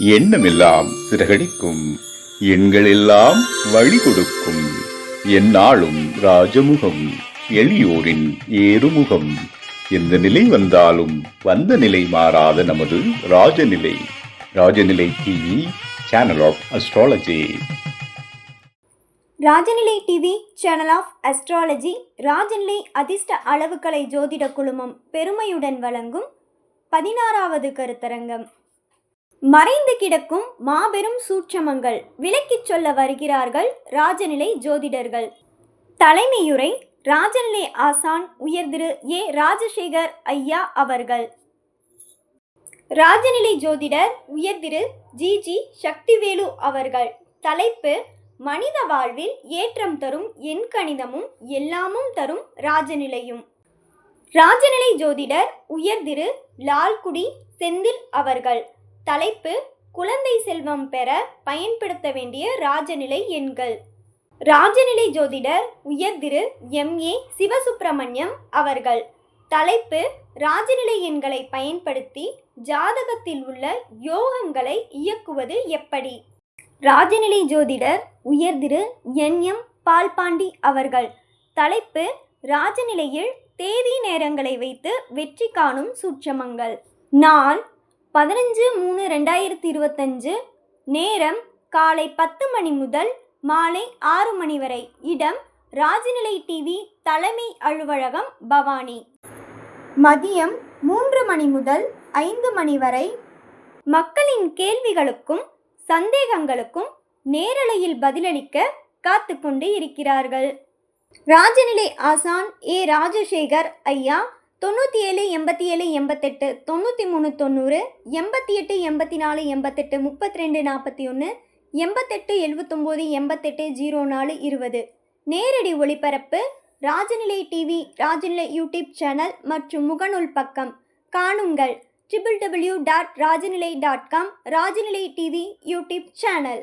எண்ணமெல்லாம் சிறகடிக்கும். எண்களெல்லாம் வழி கொடுக்கும் எந்நாளும் ராஜமுகம் எளியோரின் ஏறுமுகம். எந்த நிலை வந்தாலும் வந்த நிலை மாறாத நமது Rajanilai. Rajanilai TV channel of astrology Rajanilai TV channel of astrology Rajanilai அதிர்ஷ்ட அளவுக்கலை ஜோதிட குழுமம் பெருமையுடன் வழங்கும் பதினாறாவது கருத்தரங்கம். மறைந்து கிடக்கும் மாபெரும் சூட்சமங்கள் விளக்கிச் சொல்ல வருகிறார்கள் ராஜநிலை ஜோதிடர்கள். தலைமையுரை ராஜநிலை ஆசான் உயர் திரு ஏ ராஜசேகர் ஐயா அவர்கள். ராஜநிலை ஜோதிடர் உயர் திரு ஜி ஜி சக்திவேலு அவர்கள். தலைப்பு மனித வாழ்வில் ஏற்றம் தரும் எண்கணிதமும் எல்லாமும் தரும் ராஜநிலையும். ராஜநிலை ஜோதிடர் உயர் திரு லால்குடி செந்தில் அவர்கள். தலைப்பு குழந்தை செல்வம் பெற பயன்படுத்த வேண்டிய ராஜநிலை எண்கள். ராஜநிலை ஜோதிடர் உயர் திரு எம். ஏ. சிவசுப்பிரமணியம் அவர்கள். தலைப்பு ராஜநிலை எண்களை பயன்படுத்தி ஜாதகத்தில் உள்ள யோகங்களை இயக்குவது எப்படி? ராஜநிலை ஜோதிடர் உயர் திரு என். எம். பால்பாண்டி அவர்கள். தலைப்பு ராஜநிலையில் தேதி நேரங்களை வைத்து வெற்றி காணும் சூட்சமங்கள். நான் பதினஞ்சு மூணு ரெண்டாயிரத்தி இருபத்தஞ்சு நேரம் காலை பத்து மணி முதல் மாலை ஆறு மணி வரை. இடம் ராஜநிலை டிவி தலைமை அலுவலகம் பவானி. மதியம் மூன்று மணி முதல் ஐந்து மணி வரை மக்களின் கேள்விகளுக்கும் சந்தேகங்களுக்கும் நேரலையில் பதிலளிக்க காத்து கொண்டு இருக்கிறார்கள். ராஜநிலை ஆசான் ஏ. ராஜசேகர் ஐயா தொண்ணூற்றி ஏழு எண்பத்தி ஏழு எண்பத்தெட்டு தொண்ணூற்றி மூணு தொண்ணூறு எண்பத்தி எட்டு எண்பத்தி நாலு எண்பத்தெட்டு முப்பத்தி ரெண்டு நாற்பத்தி ஒன்று எண்பத்தெட்டு எழுபத்தொம்போது எண்பத்தெட்டு ஜீரோ நாலு இருபது நேரடி ஒளிபரப்பு Rajanilai TV Rajanilai YouTube channel மற்றும் முகநூல் பக்கம். காணுங்கள். Triple W dot Rajanilai dot com Rajanilai TV YouTube channel.